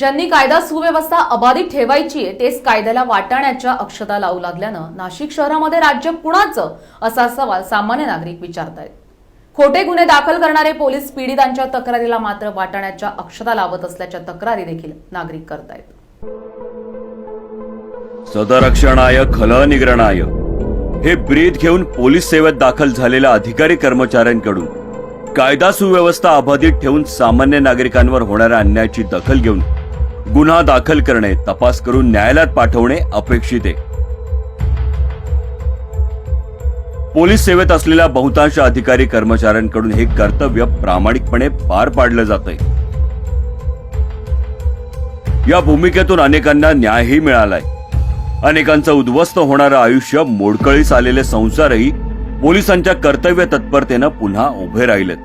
ज्यांनी कायदा सुव्यवस्था अबाधित ठेवायची आहे तेच कायद्याला वाटाण्याच्या अक्षता लावू लागल्यानं नाशिक शहरामध्ये राज्य कुणाचं? असा सवाल सामान्य नागरिक विचारतायत. खोटे गुन्हे दाखल करणारे पोलीस पीडितांच्या तक्रारीला मात्र वाटाण्याच्या अक्षता लावत असल्याच्या तक्रारी देखील नागरिक करतायत. सदरक्षणाय खलनिग्रणाय हे ब्रीद घेऊन पोलीस सेवेत दाखल झालेल्या अधिकारी कर्मचाऱ्यांकडून कायदा सुव्यवस्था अबाधित ठेवून सामान्य नागरिकांवर होणाऱ्या अन्यायाची दखल घेऊन गुन्हा दाखल करणे तपास करून न्यायालयात पाठवणे अपेक्षित आहे. पोलीस सेवेत असलेल्या बहुतांश अधिकारी कर्मचाऱ्यांकडून हे कर्तव्य प्रामाणिकपणे पार पाडलं जातंय. या भूमिकेतून अनेकांना न्यायही मिळालाय. अनेकांचं उद्ध्वस्त होणारं आयुष्य मोडकळीस आलेले संसारही पोलिसांच्या कर्तव्य तत्परतेनं पुन्हा उभे राहिलेत.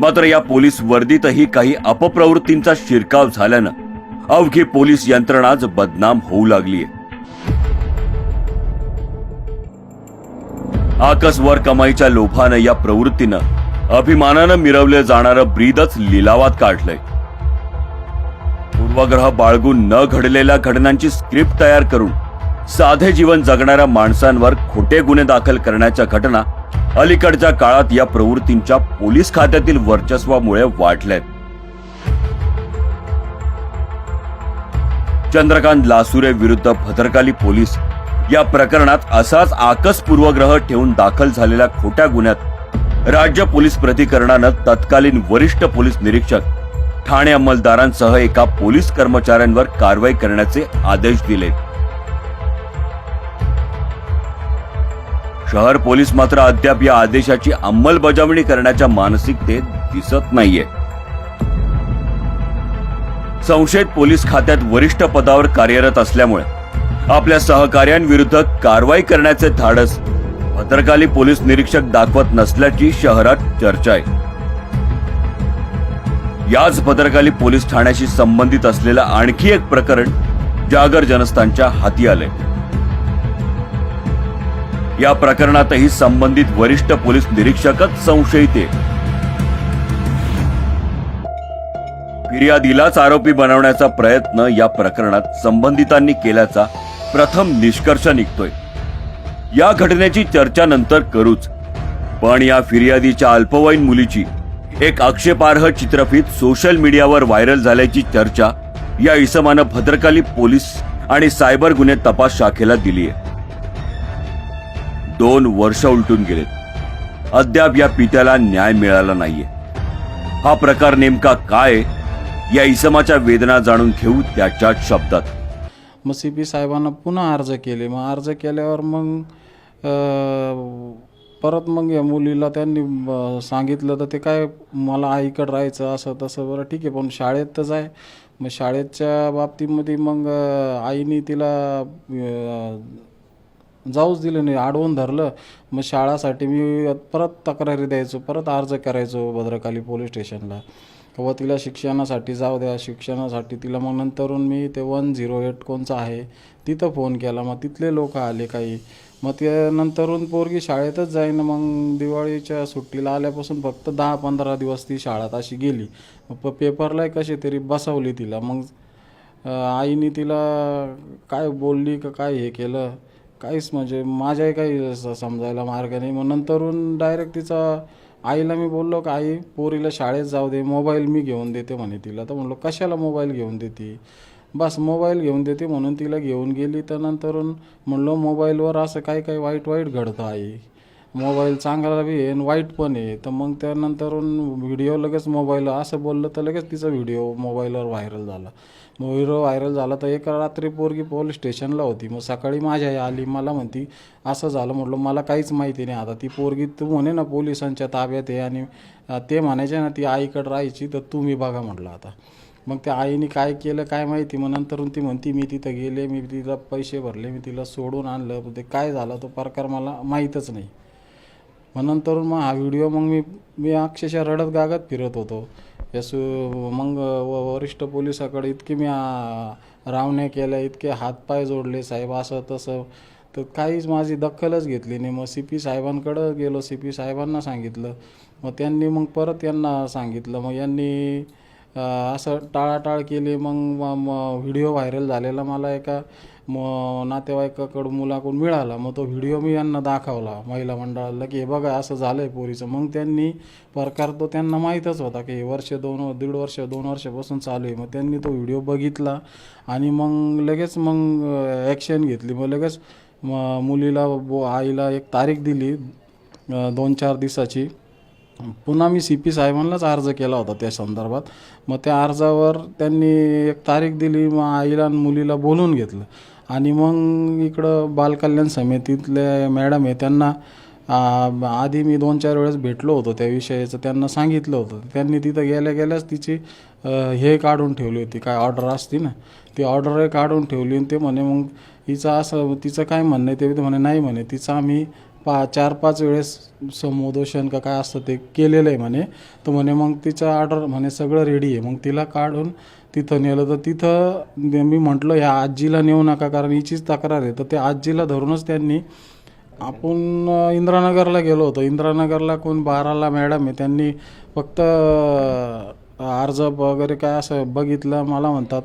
मात्र या पोलीस वर्दीतही काही अपप्रवृत्तींचा शिरकाव झाल्यानं अवघी पोलीस यंत्रणाच बदनाम होऊ लागलीय. आकसवर कमाईच्या लोभानं या प्रवृत्तीनं अभिमानानं मिरवलं जाणारं ब्रीदच लिलावात काढलंय. पूर्वग्रह बाळगून न घडलेल्या घटनांची स्क्रिप्ट तयार करून साधे जीवन जगणाऱ्या माणसांवर खोटे गुन्हे दाखल करण्याच्या घटना अलीकडच्या काळात या प्रवृत्तींच्या पोलीस खात्यातील वर्चस्वामुळे वाढल्यात चंद्रकांत लासुरे विरुद्ध भद्रकाली पोलीस या प्रकरणात असाच आकस पूर्वग्रह ठेवून दाखल झालेल्या खोट्या गुन्ह्यात राज्य पोलीस प्राधिकरणानं तत्कालीन वरिष्ठ पोलीस निरीक्षक ठाणे अंमलदारांसह एका पोलीस कर्मचाऱ्यांवर कारवाई करण्याचे आदेश दिले. शहर पोलीस मात्र अद्याप या आदेशाची अंमलबजावणी करण्याच्या मानसिकतेत दिसत नाहीये. संशयित पोलीस खात्यात वरिष्ठ पदावर कार्यरत असल्यामुळे आपल्या सहकार्यांविरुद्ध कारवाई करण्याचे धाडस भद्रकाली पोलीस निरीक्षक दाखवत नसल्याची शहरात चर्चा आहे. याच भद्रकाली पोलीस ठाण्याशी संबंधित असलेलं आणखी एक प्रकरण जागर जनस्थानच्या हाती आले या प्रकरणातही संबंधित वरिष्ठ पोलीस निरीक्षकच संशयित आहे फिर्यादीलाच आरोपी बनवण्याचा प्रयत्न या प्रकरणात संबंधितांनी केल्याचा प्रथम निष्कर्ष निघतोय. या घटनेची चर्चा नंतर करूच. पण या फिर्यादीच्या अल्पवयीन मुलीची एक आक्षेपार्ह चित्रफित सोशल मीडियावर व्हायरल झाल्याची चर्चा या इसमानं भद्रकाली पोलीस आणि सायबर गुन्हे तपास शाखेला दिली आहे दोन वर्ष उलटून गेलेत. अद्याप या पित्याला न्याय मिळाला नाहीये. हा प्रकार नेमका काय या इसमाच्या वेदना जाणून घेऊ त्याच्याच शब्दात. मग सी पी साहेबांना पुन्हा अर्ज केले. मग अर्ज केल्यावर मग परत मग या मुलीला त्यांनी सांगितलं तर ते काय मला आईकडं राहायचं असं तसं. बरं ठीक आहे पण शाळेतच आहे मग शाळेच्या बाबतीमध्ये मग आईने तिला जाऊच दिलं नाही अडवून धरलं. मग शाळासाठी मी परत तक्रारी द्यायचो परत अर्ज करायचो भद्रकाली पोलीस स्टेशनला. व तिला शिक्षणासाठी जाऊ द्या शिक्षणासाठी तिला मग नंतरून मी ते वन झिरो एट कोणचं आहे तिथं फोन केला. मग तिथले लोक आले काही. मग ते नंतरून पोरगी शाळेतच जाईन. मग दिवाळीच्या सुट्टीला आल्यापासून फक्त दहा पंधरा दिवस ती शाळात अशी गेली. मग प पेपरला कशी तरी बसवली तिला. मग आईने तिला काय बोलली का काय हे केलं. काहीच म्हणजे माझ्याही काही असं समजायला मार्ग नाही. मग नंतरून डायरेक्ट तिचा आईला मी बोललो का आई पोरीला शाळेत जाऊ दे मोबाईल मी घेऊन देते म्हणे तिला. तर म्हणलो कशाला मोबाईल घेऊन देते? बस मोबाईल घेऊन देते म्हणून तिला घेऊन गेली. तर नंतरून म्हणलो मोबाईलवर असं काही काही वाईट वाईट घडतं आई. मोबाईल चांगला बी आहे आणि वाईट पण आहे. तर मग त्यानंतर व्हिडिओ लगेच मोबाईल असं बोललं तर लगेच तिचा व्हिडिओ मोबाईलवर व्हायरल झाला. मग व्हिडिओ व्हायरल झाला तर एका रात्री पोरगी पोलीस स्टेशनला होती. मग सकाळी माझ्या आली मला म्हणती असं झालं म्हटलं मला काहीच माहिती नाही आता. ती पोरगी तू म्हणे ना पोलिसांच्या ताब्यात आहे आणि ते म्हणायचे ना ती आईकडे राहायची तर तुम्ही बघा म्हटलं आता. मग त्या आईने काय केलं काय माहिती? मग नंतरून ती म्हणती मी तिथं गेले मी तिला पैसे भरले मी तिला सोडून आणलं. ते काय झालं? तो प्रकार मला माहीतच नाही. मग नंतर मग हा व्हिडिओ मग मी मी अक्षरशः रडत गागत फिरत होतो. यासू मग व- वरिष्ठ पोलिसाकडे इतके मी रावण्या केल्या इतके हातपाय जोडले साहेब असं तसं. तर काहीच माझी दखलच घेतली नाही. मग सी पी साहेबांकडं गेलो सी पी साहेबांना सांगितलं. मग त्यांनी मग परत यांना सांगितलं. मग यांनी असं टाळाटाळ केली. मग व्हिडिओ व्हायरल झालेला मला एका मग नातेवाईकाकडून मुलाकडून मिळाला. मग तो व्हिडिओ मी यांना दाखवला महिला मंडळाला की हे बघा असं झालं आहे पोरीचं. मग त्यांनी प्रकार तो त्यांना माहीतच होता की हे वर्ष दोन दीड वर्ष दोन वर्षापासून चालू आहे. मग त्यांनी तो व्हिडिओ बघितला आणि मग लगेच मग ॲक्शन घेतली. मग लगेच मग मुलीला बो आईला एक तारीख दिली दोन चार दिवसाची. पुन्हा मी सी पी साहेबांनाच अर्ज केला होता त्या संदर्भात. मग त्या अर्जावर त्यांनी एक तारीख दिली मग आईला आणि मुलीला बोलून घेतलं. आणि मग इकडं बालकल्याण समितीतले मॅडम आहे त्यांना आधी मी दोन चार वेळेस भेटलो होतो त्या विषयाचं त्यांना सांगितलं होतं. त्यांनी तिथं गेल्या गेल्याच तिची हे काढून ठेवली होती काय ऑर्डर असती ना ती ऑर्डर काढून ठेवली आणि ते म्हणे मग हिचं असं तिचं काय म्हणणं आहे? ते म्हणे नाही म्हणे तिचं आम्ही पा चार पाच वेळेस समुदोषण का काय असतं ते केलेलं आहे म्हणे. तर म्हणे मग तिचं ऑर्डर म्हणे सगळं रेडी आहे मग तिला काढून तिथं नेलं. तर तिथं मी म्हटलं ह्या आजीला नेऊ नका कारण हिचीच तक्रार आहे. तर त्या आजीला धरूनच त्यांनी आपण इंद्रानगरला गेलो होतो. इंद्रानगरला कोण बाराला मॅडम आहे त्यांनी फक्त अर्ज वगैरे काय असं बघितलं मला म्हणतात.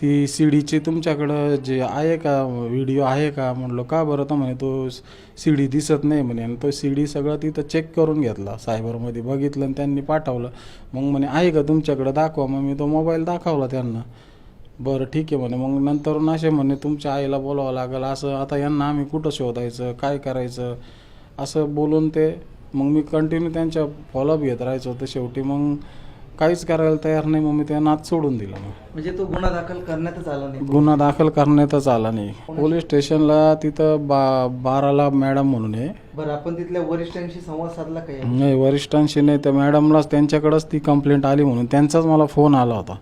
ती सी डीचे तुमच्याकडं जे आहे का? व्हिडिओ आहे का? म्हणलो का बरं? तर म्हणे तो सी डी दिसत नाही म्हणे. आणि तो सी डी सगळं तिथं चेक करून घेतला. सायबरमध्ये बघितलं आणि त्यांनी पाठवलं. मग म्हणे आहे का तुमच्याकडं? दाखवा. मग मी तो मोबाईल दाखवला त्यांना. बरं ठीक आहे म्हणे. मग नंतर असे म्हणे तुमच्या आईला बोलावं लागेल. असं आता यांना आम्ही कुठं शोधायचं? काय करायचं? असं बोलून ते मग मी कंटिन्यू त्यांच्या फॉलोअप घेत राहायचो. तर शेवटी मग काहीच करायला तयार नाही मग मी त्या नाच सोडून दिला मग. म्हणजे तो गुन्हा दाखल करण्यातच आला नाही. गुन्हा दाखल करण्यातच आला नाही. पोलीस स्टेशनला तिथं बा बाराला मॅडम म्हणून आहे. बरं आपण तिथल्या वरिष्ठांशी संवाद साधला काय नाही वरिष्ठांशी नाही त्या मॅडमलाच त्यांच्याकडंच ती कंप्लेंट आली म्हणून. त्यांचाच मला फोन आला होता.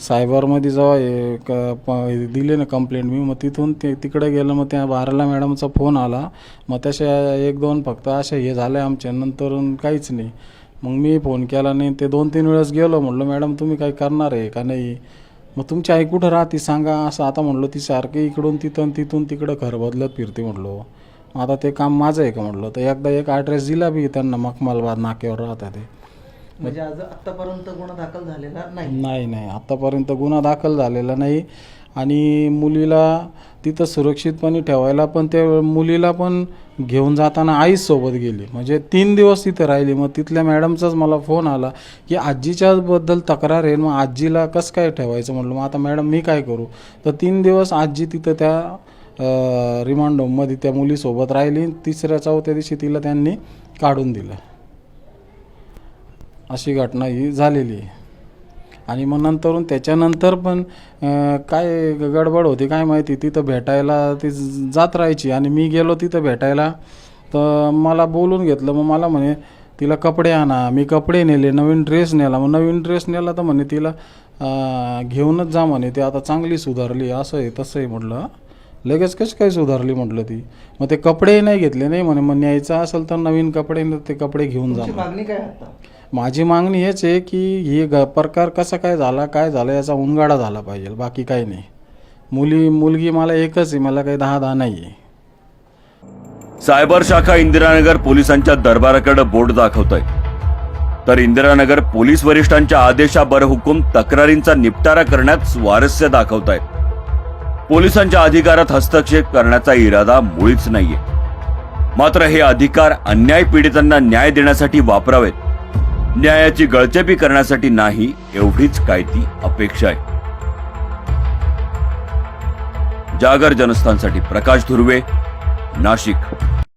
सायबरमध्ये जेव्हा हे क- प- हे दिले ना कंप्लेंट मी मग तिथून ते तिकडे गेलं मग त्या बाराला मॅडमचा फोन आला. मग तशा एक दोन फक्त असे हे झाले आमच्या नंतर काहीच नाही. मग मी फोन केला नाही. ते दोन तीन वेळेस गेलो. म्हटलं मॅडम तुम्ही काही करणार आहे का नाही? मग तुमची आई कुठं राहते सांगा असं आता म्हटलं ती सारखी इकडून तिथून तिथून तिकडं घर बदलत फिरते म्हटलो मग आता ते काम माझं आहे का? म्हटलं तर एकदा एक ॲड्रेस दिला बी त्यांना मखमालबाद नाक्यावर राहतात ते. म्हणजे आज आतापर्यंत गुन्हा दाखल झालेला नाही. नाही नाही. आत्तापर्यंत गुन्हा दाखल झालेला नाही. आणि मुलीला तिथं सुरक्षितपणे ठेवायला पण त्या मुलीला पण घेऊन जाताना आईच सोबत गेली. म्हणजे तीन दिवस तिथे राहिली. मग तिथल्या मॅडमचाच मला फोन आला की आजीच्याबद्दल तक्रार आहे. मग आजीला कसं काय ठेवायचं म्हटलं मग आता मॅडम मी काय करू? तर तीन दिवस आजी तिथं त्या रिमांड होममध्ये त्या मुलीसोबत राहिली. तिसऱ्या चौथ्या दिवशी तिला त्यांनी काढून दिलं. अशी घटना ही झालेली आहे. आणि मग नंतरून त्याच्यानंतर पण काय गडबड होती काय माहिती तिथं भेटायला ती जात राहायची. आणि मी गेलो तिथं भेटायला तर मला बोलून घेतलं मग मला म्हणे तिला कपडे आणा मी कपडे नेले नवीन ड्रेस नेला. मग नवीन ड्रेस नेला तर म्हणे तिला घेऊनच जा म्हणे ती आता चांगली सुधारली असं आहे तसं आहे म्हटलं. लगेच कशी काय सुधारली? म्हटलं ती. मग ते कपडेही नाही घेतले नाही म्हणे मग न्यायचं असेल तर नवीन कपडे ते कपडे घेऊन जा. मागणी काय आता? माझी मागणी हेच आहे की हे ग प्रकार कसा काय झाला काय झाला याचा उनगाडा झाला पाहिजे बाकी काही नाही. मुली मुलगी मला एकच आहे मला काही दहा दहा नाही आहे. सायबर शाखा इंदिरानगर पोलिसांच्या दरबाराकडे बोट दाखवतोय. तर इंदिरानगर पोलीस वरिष्ठांच्या आदेशाबर हुकूम तक्रारींचा निपटारा करण्यात स्वारस्य दाखवतायत पोलिसांच्या अधिकारात हस्तक्षेप करण्याचा इरादा मुळीच नाहीये. मात्र हे अधिकार अन्याय पीडितांना न्याय देण्यासाठी वापरावेत. न्यायाची गळचेपी करण्यासाठी नाही एवढीच काय ती अपेक्षा आहे. जागर जनस्थानसाठी प्रकाश धुर्वे नाशिक.